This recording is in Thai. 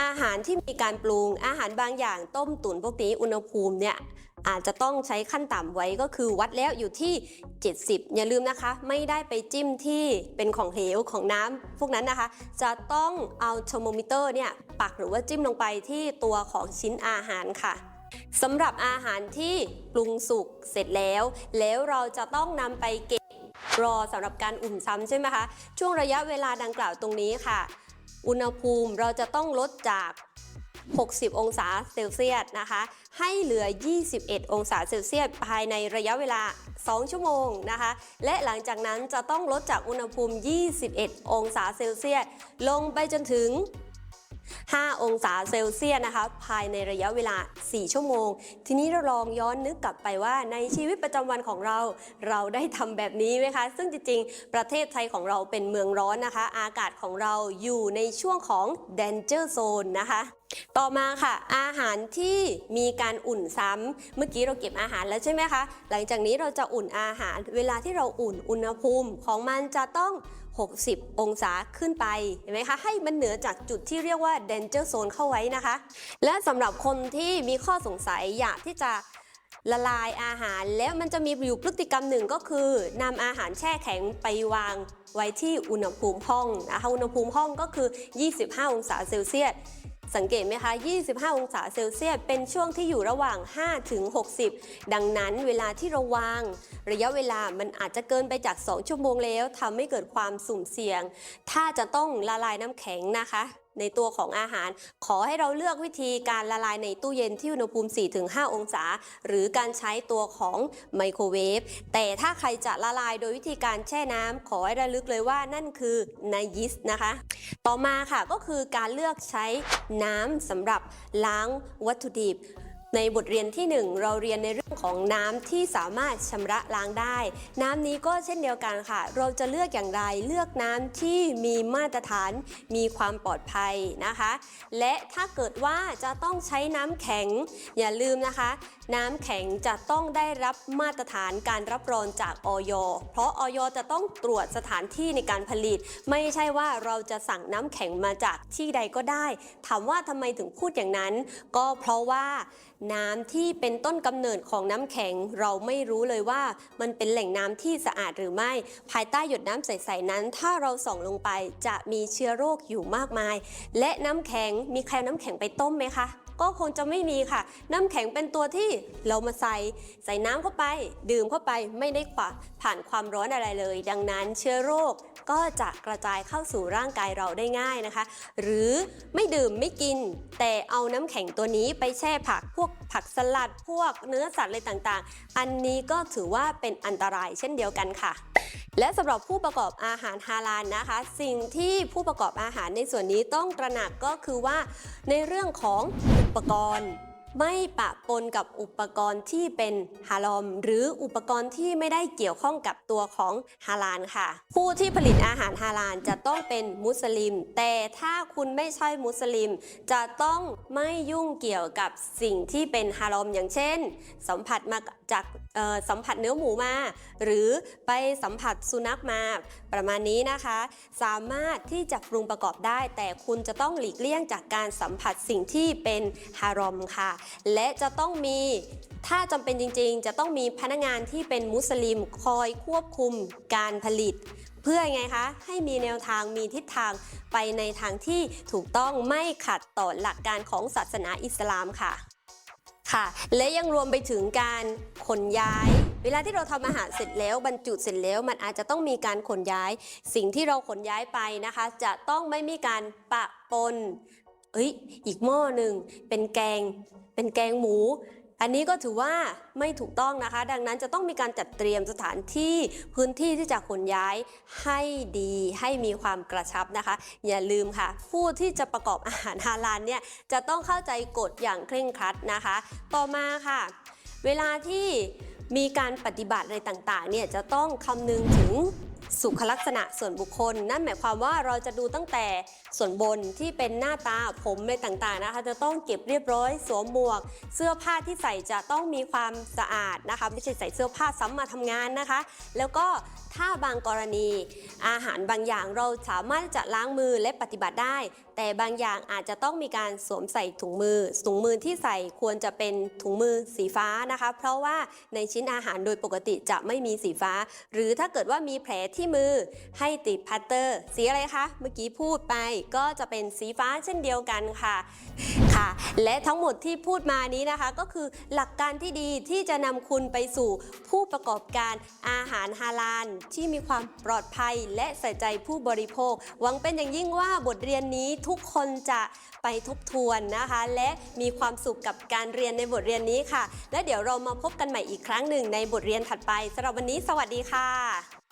อาหารที่มีการปรุงอาหารบางอย่างต้มตุ๋นพวกนี้อุณหภูมิเนี่ยอาจจะต้องใช้ขั้นต่ำไว้ก็คือวัดแล้วอยู่ที่ 70 อย่าลืมนะคะ ไม่ได้ไปจิ้มที่เป็นของเหลวของน้ำพวกนั้นนะคะ จะต้องเอาเทอร์โมมิเตอร์เนี่ยปักหรือว่าจิ้มลงไปที่ตัวของชิ้นอาหารค่ะสำหรับอาหารที่ปรุงสุกเสร็จแล้ว แล้วเราจะต้องนำไปเก็บรอสำหรับการอุ่นซ้ำใช่ไหมคะ ช่วงระยะเวลาดังกล่าวตรงนี้ค่ะ อุณหภูมิเราจะต้องลดจาก 60 องศาเซลเซียสนะคะ ให้เหลือ 21 องศาเซลเซียสภายในระยะเวลา 2 ชั่วโมงนะคะ และหลังจากนั้นจะต้องลดจากอุณหภูมิ 21 องศาเซลเซียสลงไปจนถึง 5 องศาเซลเซียสนะคะ ภายในระยะเวลา 4 ชั่วโมง ทีนี้เราลองย้อนนึกกลับไปว่าในชีวิตประจำวันของเรา เราได้ทำแบบนี้ไหมคะ ซึ่งจริงๆ ประเทศไทยของเราเป็นเมืองร้อนนะคะ อากาศของเราอยู่ในช่วงของ danger zone นะคะต่อมาค่ะ อาหารที่มีการอุ่นซ้ำเมื่อกี้เราเก็บอาหารแล้วใช่ไหมคะ หลังจากนี้เราจะอุ่นอาหาร เวลาที่เราอุ่นอุณหภูมิของมันจะต้อง 60 องศาขึ้นไป เห็นไหมคะ ให้มันเหนือจากจุดที่เรียกว่า danger zone เข้าไว้นะคะ และสำหรับคนที่มีข้อสงสัยอยากที่จะละลายอาหารแล้วมันจะมีอยู่พฤติกรรมหนึ่งก็คือนำอาหารแช่แข็งไปวางไว้ที่อุณหภูมิห้องนะคะอุณหภูมิห้องก็คือ 25 องศาเซลเซียส สังเกตไหมคะ 25 องศาเซลเซียส เป็นช่วงที่อยู่ระหว่าง 5 ถึง 60 ดังนั้นเวลาที่เราวาง ระยะเวลามันอาจจะเกินไปจาก 2 ชั่วโมงแล้วทำให้เกิดความสุ่มเสี่ยง ถ้าจะต้องละลายน้ำแข็งนะคะ ในตัวของอาหาร ขอให้เราเลือกวิธีการละลายในตู้เย็นที่อุณหภูมิ 4-5 องศา หรือการใช้ตัวของไมโครเวฟแต่ถ้าใครจะละลายโดยวิธีการแช่น้ำขอให้ระลึกเลยว่านั่นคือนายิสนะคะ ต่อมาค่ะก็คือการเลือกใช้น้ำสำหรับล้างวัตถุดิบ ในบทเรียนที่ 1 เราเรียนในเรื่องของน้ำที่สามารถชำระล้างได้ น้ำนี้ก็เช่นเดียวกันค่ะ เราจะเลือกอย่างไรเลือกน้ำที่มีมาตรฐาน มีความปลอดภัยนะคะ และถ้าเกิดว่าจะต้องใช้น้ำแข็ง อย่าลืมนะคะ น้ำแข็งจะต้องได้รับมาตรฐานการรับรองจากออยเพราะออยจะต้องตรวจสถานที่ในการผลิต ไม่ใช่ว่าเราจะสั่งน้ำแข็งมาจากที่ใดก็ได้ ถามว่าทำไมถึงพูดอย่างนั้น ก็เพราะว่าน้ำที่เป็นต้นกำเนิดของน้ำแข็งเราไม่รู้เลยว่า มันเป็นแหล่งน้ำที่สะอาดหรือไม่ ภายใต้หยดน้ำใสๆนั้น ถ้าเราส่องลงไปจะมีเชื้อโรคอยู่มากมาย และน้ำแข็งมีใครน้ำแข็งไปต้มไหมคะ ก็คงจะไม่มีค่ะ น้ำแข็งเป็นตัวที่เรามาใส่ใส่น้ำเข้าไป ดื่มเข้าไปไม่ได้ขวาผ่านความร้อนอะไรเลย ดังนั้นเชื้อโรคก็จะกระจายเข้าสู่ร่างกายเราได้ง่ายนะคะ หรือไม่ดื่มไม่กิน แต่เอาน้ำแข็งตัวนี้ไปแช่ผักพวกผักสลัดพวกเนื้อสัตว์อะไรต่างๆ อันนี้ก็ถือว่าเป็นอันตรายเช่นเดียวกันค่ะ และสำหรับผู้ประกอบอาหารฮาลาลนะคะ สิ่งที่ผู้ประกอบอาหารในส่วนนี้ต้องตระหนักก็คือว่าในเรื่องของอุปกรณ์ ไม่ปะปนกับอุปกรณ์ที่เป็นฮารอม หรืออุปกรณ์ที่ไม่ได้เกี่ยวข้องกับตัวของฮาลาลค่ะ ผู้ที่ผลิตอาหารฮาลาลจะต้องเป็นมุสลิม แต่ถ้าคุณไม่ใช่มุสลิม จะต้องไม่ยุ่งเกี่ยวกับสิ่งที่เป็นฮารอมอย่างเช่น สัมผัสมาจาก สัมผัสเนื้อหมูมา หรือไปสัมผัสสุนัขมาประมาณนี้นะคะ สามารถที่จะปรุงประกอบได้ แต่คุณจะต้องหลีกเลี่ยงจากการสัมผัสสิ่งที่เป็นฮารอมค่ะ และจะต้องมีถ้าจำเป็นจริงๆ จะต้องมีพนักงานที่เป็นมุสลิมคอยควบคุมการผลิต เพื่อไงคะ ให้มีแนวทางมีทิศทางไปในทางที่ถูกต้องไม่ขัดต่อหลักการของศาสนาอิสลามค่ะ ค่ะ และยังรวมไปถึงการขนย้าย เวลาที่เราทำอาหารเสร็จแล้วบรรจุเสร็จแล้ว มันอาจจะต้องมีการขนย้าย สิ่งที่เราขนย้ายไปนะคะ จะต้องไม่มีการปะปนเอ้ยอีกหม้อหนึ่งเป็นแกง เป็นแกงหมู อันนี้ก็ถือว่าไม่ถูกต้องนะคะ ดังนั้นจะต้องมีการจัดเตรียมสถานที่พื้นที่ที่จะขนย้ายให้ดีให้มีความกระชับนะคะ อย่าลืมค่ะ ผู้ที่จะประกอบอาหารฮาลาลเนี่ยจะต้องเข้าใจกฎอย่างเคร่งครัดนะคะ ต่อมาค่ะ เวลาที่มีการปฏิบัติอะไรต่างๆเนี่ยจะต้องคำนึงถึง สุขลักษณะส่วนบุคคล นั่นหมายความว่าเราจะดูตั้งแต่ส่วนบนที่เป็นหน้าตาผมอะไรต่างๆนะคะ จะต้องเก็บเรียบร้อยสวมหมวก เสื้อผ้าที่ใส่จะต้องมีความสะอาดนะคะ ไม่ใช่ใส่เสื้อผ้าซ้ำมาทำงานนะคะ แล้วก็ถ้าบางกรณี อาหารบางอย่างเราสามารถจะล้างมือและปฏิบัติได้ แต่บางอย่างอาจจะต้องมีการสวมใส่ถุงมือถุงมือที่ใส่ควรจะเป็นถุงมือสีฟ้านะคะ เพราะว่าในชิ้นอาหารโดยปกติจะไม่มีสีฟ้า หรือถ้าเกิดว่ามีแผลที่มือให้ติดพัตเตอร์ สีอะไรคะ เมื่อกี้พูดไปก็จะเป็นสีฟ้าเช่นเดียวกันค่ะค่ะ และทั้งหมดที่พูดมานี้นะคะก็คือหลักการที่ดีที่จะนำคุณไปสู่ผู้ประกอบการอาหารฮาลาลที่มีความปลอดภัยและใส่ใจผู้บริโภค หวังเป็นอย่างยิ่งว่าบทเรียนนี้ทุกคนจะไปทบทวนนะคะ และมีความสุขกับการเรียนในบทเรียนนี้ค่ะ และเดี๋ยวเรามาพบกันใหม่อีกครั้งหนึ่งในบทเรียนถัดไปสำหรับวันนี้ สวัสดีค่ะ